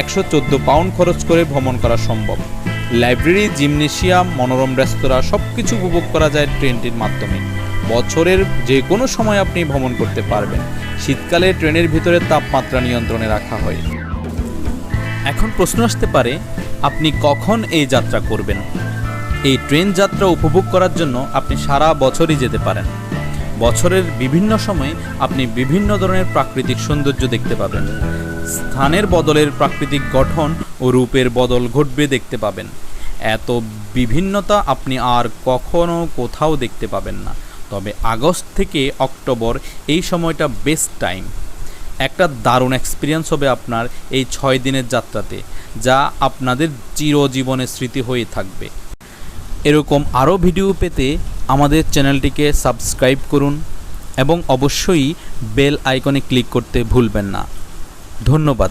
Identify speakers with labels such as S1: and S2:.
S1: একশো চোদ্দ পাউন্ড খরচ করে ভ্রমণ করা সম্ভব। লাইব্রেরি, জিমনেশিয়াম, মনোরম রেস্তোরাঁ সব কিছু উপভোগ করা যায় ট্রেনটির মাধ্যমে। বছরের যে কোনো সময় আপনি ভ্রমণ করতে পারবেন। শীতকালে ট্রেনের ভিতরে তাপমাত্রা নিয়ন্ত্রণে রাখা হয়। এখন প্রশ্ন আসতে পারে, আপনি কখন এই যাত্রা করবেন? এই ট্রেন যাত্রা উপভোগ করার জন্য আপনি সারা বছরই যেতে পারেন। বছরের বিভিন্ন সময়ে আপনি বিভিন্ন ধরনের প্রাকৃতিক সৌন্দর্য দেখতে পাবেন। স্থানের বদলের প্রাকৃতিক গঠন ও রূপের বদল ঘটবে দেখতে পাবেন। এত বিভিন্নতা আপনি আর কখনো কোথাও দেখতে পাবেন না। তবে আগস্ট থেকে অক্টোবর এই সময়টা বেস্ট টাইম একটা দারুণ এক্সপিরিয়েন্স হবে আপনার এই ছয় দিনের যাত্রাতে, যা আপনাদের চিরজীবনের স্মৃতি হয়ে থাকবে। এরকম আরও ভিডিও পেতে আমাদের চ্যানেলটিকে সাবস্ক্রাইব করুন এবং অবশ্যই বেল আইকনে ক্লিক করতে ভুলবেন না। ধন্যবাদ।